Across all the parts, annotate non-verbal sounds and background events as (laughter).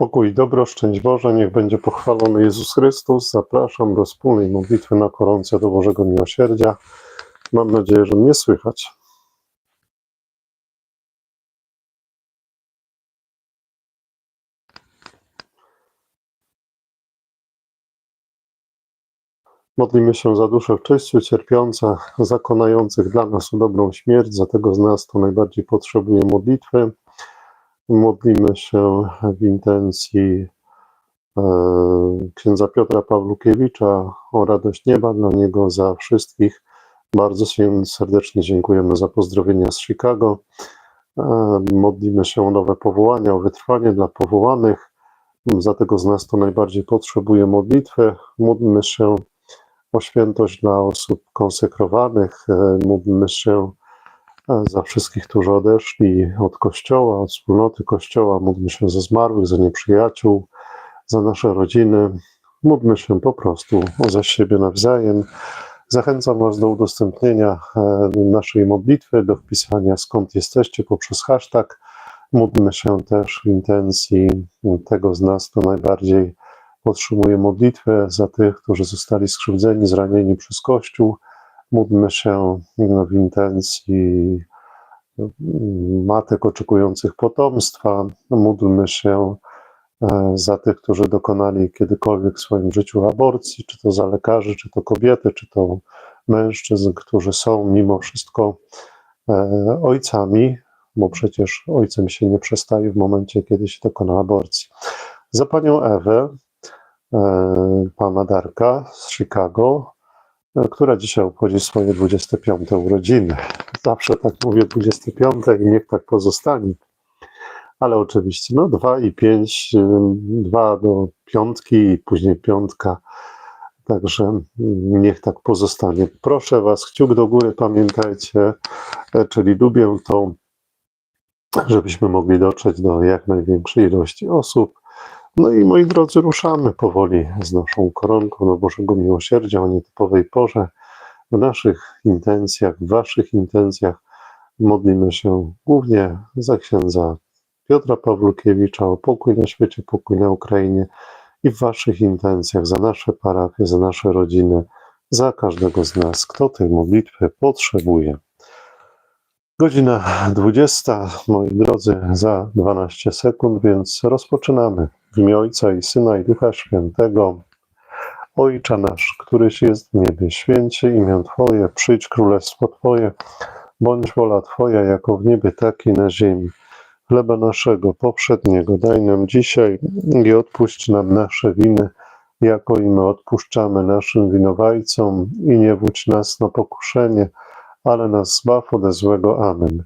Pokój dobro, szczęść Boże, niech będzie pochwalony Jezus Chrystus. Zapraszam do wspólnej modlitwy na koronce do Bożego Miłosierdzia. Mam nadzieję, że mnie słychać. Modlimy się za dusze w czyściu, cierpiące, zakonających dla nas o dobrą śmierć, za tego z nas, kto najbardziej potrzebuje modlitwy. Modlimy się w intencji e, księdza Piotra Pawlukiewicza o radość nieba dla niego, za wszystkich. Bardzo serdecznie dziękujemy za pozdrowienia z Chicago. E, modlimy się o nowe powołania, o wytrwanie dla powołanych. Za tego z nas, kto najbardziej potrzebuje modlitwy. Módlmy się o świętość dla osób konsekrowanych. E, módlmy się za wszystkich, którzy odeszli od Kościoła, od wspólnoty Kościoła. Módlmy się za zmarłych, za nieprzyjaciół, za nasze rodziny. Módlmy się po prostu za siebie nawzajem. Zachęcam Was do udostępnienia e, naszej modlitwy, do wpisania skąd jesteście poprzez hashtag. Módlmy się też w intencji tego z nas, kto najbardziej Potrzebuję modlitwę za tych, którzy zostali skrzywdzeni, zranieni przez Kościół. Módlmy się w intencji matek oczekujących potomstwa. Módlmy się e, za tych, którzy dokonali kiedykolwiek w swoim życiu aborcji, czy to za lekarzy, czy to kobiety, czy to mężczyzn, którzy są mimo wszystko e, ojcami, bo przecież ojcem się nie przestaje w momencie, kiedy się dokona aborcji. Za panią Ewę, E, pana Darka z Chicago, która dzisiaj obchodzi swoje 25 urodziny. Zawsze tak mówię 25 i niech tak pozostanie. Ale oczywiście, no 2 i 5, 2 do piątki i później piątka. Także niech tak pozostanie. Proszę Was, kciuk do góry, pamiętajcie, e, czyli lubię to, żebyśmy mogli dotrzeć do jak największej ilości osób. No i moi drodzy, ruszamy powoli z naszą koronką do Bożego Miłosierdzia o nietypowej porze. W naszych intencjach, w Waszych intencjach modlimy się głównie za księdza Piotra Pawlukiewicza o pokój na świecie, pokój na Ukrainie i w Waszych intencjach za nasze parafie, za nasze rodziny, za każdego z nas, kto tej modlitwy potrzebuje. Godzina 20, moi drodzy, za 12 sekund, więc rozpoczynamy. W imię Ojca i Syna i Ducha Świętego. Ojcze nasz, któryś jest w niebie, święcie imię Twoje, przyjdź królestwo Twoje, bądź wola Twoja, jako w niebie, tak i na ziemi. Chleba naszego poprzedniego daj nam dzisiaj i odpuść nam nasze winy, jako i my odpuszczamy naszym winowajcom i nie wódź nas na pokuszenie, ale nas zbaw ode złego. Amen.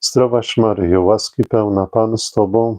Zdrowaś Maryjo, łaski pełna Pan z Tobą,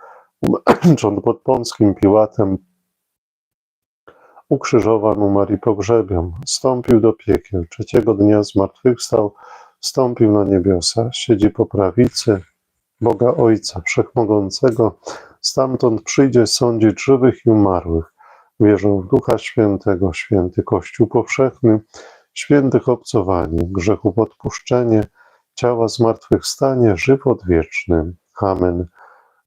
(clears throat) umęczon pod Pąckim Piłatem, ukrzyżowan, umarł i pogrzebion, wstąpił do piekiel, trzeciego dnia zmartwychwstał, wstąpił na niebiosa, siedzi po prawicy Boga Ojca Wszechmogącego, stamtąd przyjdzie sądzić żywych i umarłych. Wierzę w Ducha Świętego, święty Kościół powszechny, świętych obcowanie, grzechów odpuszczenie, ciała zmartwychwstanie, żywot wieczny. Amen.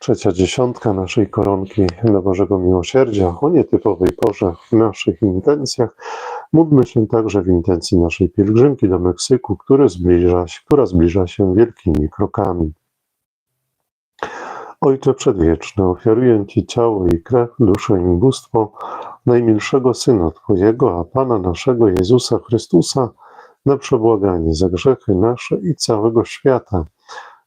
Trzecia dziesiątka naszej koronki do Bożego Miłosierdzia o nietypowej porze w naszych intencjach. Módlmy się także w intencji naszej pielgrzymki do Meksyku, który zbliża się, która zbliża się wielkimi krokami. Ojcze Przedwieczny, ofiaruję Ci ciało i krew, duszę i bóstwo najmilszego Syna Twojego, a Pana naszego Jezusa Chrystusa, na przebłaganie za grzechy nasze i całego świata,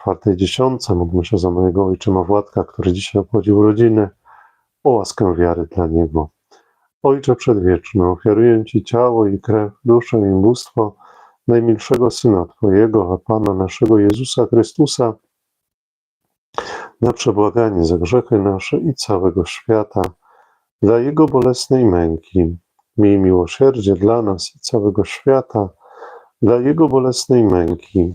Czwartej dziesiątce módlmy się za mojego ojczyma Władka, który dzisiaj obchodził urodziny, o łaskę wiary dla niego. Ojcze Przedwieczny, ofiaruję Ci ciało i krew, duszę i bóstwo najmilszego Syna Twojego, a Pana naszego Jezusa Chrystusa, na przebłaganie za grzechy nasze i całego świata, dla Jego bolesnej męki. Miej miłosierdzie dla nas i całego świata, dla Jego bolesnej męki.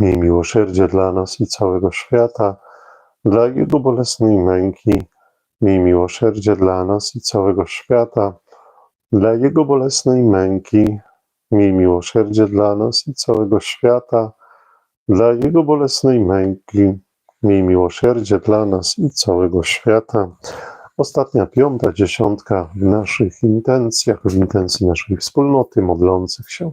Miej miłosierdzie dla nas i całego świata, dla Jego bolesnej męki. Miej miłosierdzie dla nas i całego świata, dla Jego bolesnej męki. Miej miłosierdzie dla nas i całego świata, dla Jego bolesnej męki. Miej miłosierdzie dla nas i całego świata. Ostatnia piąta dziesiątka w naszych intencjach, w intencji naszej wspólnoty modlących się.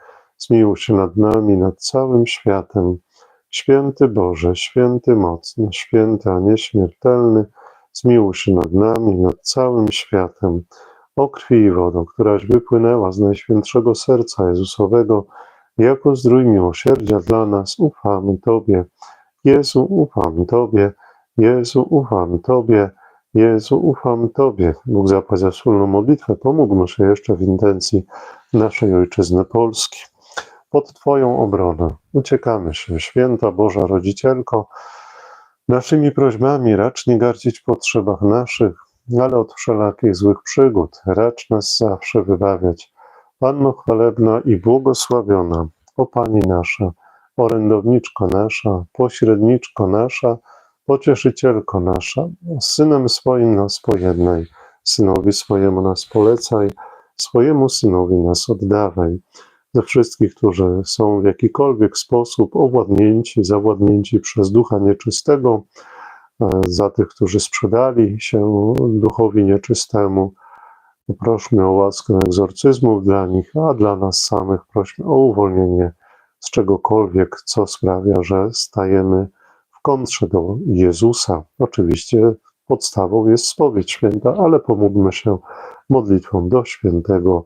zmiłuj się nad nami, nad całym światem. Święty Boże, święty mocny, święty a nieśmiertelny, zmiłuj się nad nami, nad całym światem. O krwi i wodo, któraś wypłynęła z Najświętszego Serca Jezusowego, jako zdrój miłosierdzia dla nas, ufamy Tobie. Jezu, ufam Tobie. Jezu, ufam Tobie. Jezu, ufam Tobie. Bóg zapłać za wspólną modlitwę. Pomógmy się jeszcze w intencji naszej Ojczyzny Polski. Pod Twoją obronę uciekamy się, Święta Boża Rodzicielko. Naszymi prośbami racz nie gardzić potrzebach naszych, ale od wszelakich złych przygód racz nas zawsze wybawiać. Panno chwalebna i błogosławiona, o Pani nasza, orędowniczko nasza, pośredniczko nasza, pocieszycielko nasza, Synem swoim nas pojednaj, Synowi swojemu nas polecaj, swojemu Synowi nas oddawaj. Ze wszystkich, którzy są w jakikolwiek sposób owładnięci, zawładnięci przez ducha nieczystego, e, za tych, którzy sprzedali się duchowi nieczystemu, Prośmy o łaskę egzorcyzmów dla nich, a dla nas samych prośmy o uwolnienie z czegokolwiek, co sprawia, że stajemy w kontrze do Jezusa. Oczywiście podstawą jest spowiedź święta, ale pomódlmy się modlitwą do świętego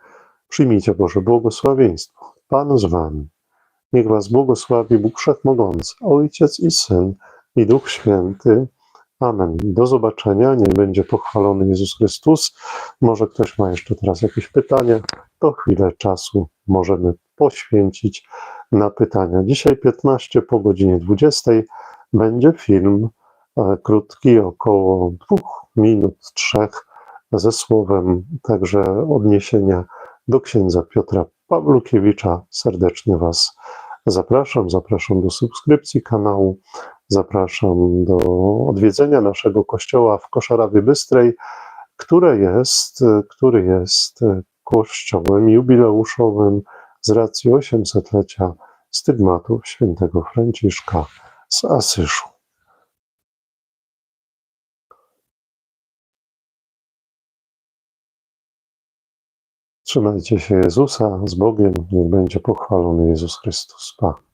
Przyjmijcie Boże błogosławieństwo. Pan z Wami. Niech Was błogosławi Bóg Wszechmogący, Ojciec i Syn i Duch Święty. Amen. Do zobaczenia. Niech będzie pochwalony Jezus Chrystus. Może ktoś ma jeszcze teraz jakieś pytania, to chwilę czasu możemy poświęcić na pytania. Dzisiaj 15 po godzinie 20 będzie film e, krótki, około dwóch minut, trzech, ze słowem także odniesienia do księdza Piotra Pawlukiewicza. Serdecznie Was zapraszam. Zapraszam do subskrypcji kanału. Zapraszam do odwiedzenia naszego kościoła w Koszarawie Bystrej, które jest, który jest kościołem jubileuszowym z racji 800-lecia stygmatów świętego Franciszka z Asyszu. Trzymajcie się Jezusa z Bogiem, niech będzie pochwalony Jezus Chrystus. Pa.